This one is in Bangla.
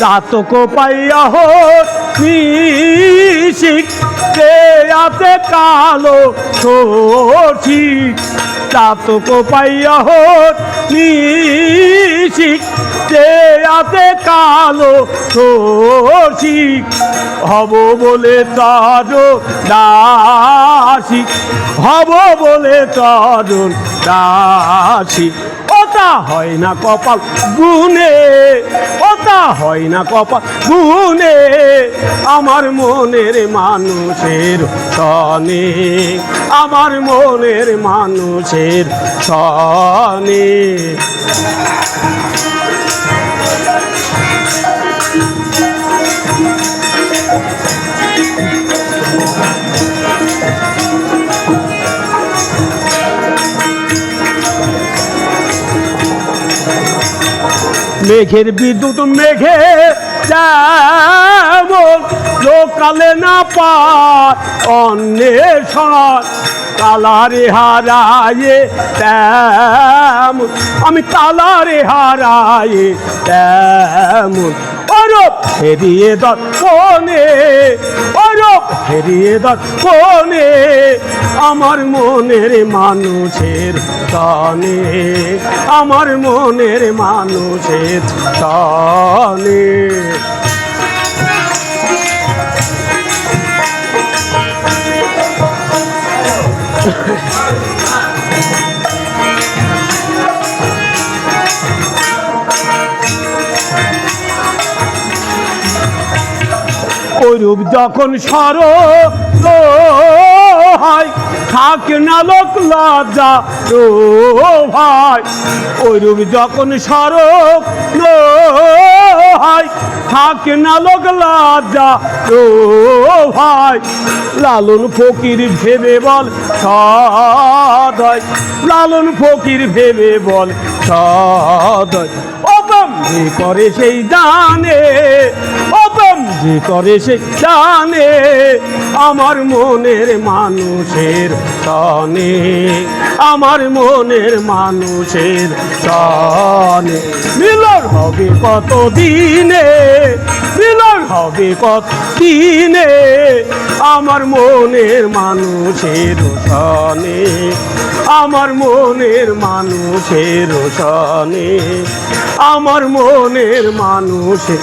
চাতক পাইয়া হো নিশিক আছে কালো শশিক চাতক পাইয়া হো নিশিক আছে কালো শশিক হব বলে তার দাসী, হব বলে তার দাসী। ওটা হয় না কপাল গুনে ওটা হয় না কপাল গুনে আমার মনের মানুষের সনে, আমার মনের মানুষের সনে। মেঘের বিদ্যুৎ মেঘে যেমন লোকালে না পায় অন্বেষণ। কালারে হারায়ে তেমন আমি কালারে হারায়ে তেমন অরব, ফেরিয়ে দর্শনে ফেরিয়ে দর্পণে আমার মনের মানুষের তানে আমার মনের মানুষের তনে ওইরূপ যখন সর হয় থাকে না লোক লজ্জা ও ভাই ওইরূপ যখন সড়ক হয় থাকে না লোক লজ্জা ও ভাই লালন ফকির ভেবে বল, সদয়। লালন ফকির ভেবে বল, সদয়। করে সেই জানে অপম যে করে সে জানে, আমার মনের মানুষের তনে আমার মনের মানুষের তনে মিলন হবে কত দিনে মিলন হবে কত দিনে আমার মনের মানুষের সনে আমার মনের মানুষের সনে আমার মনের মানুষের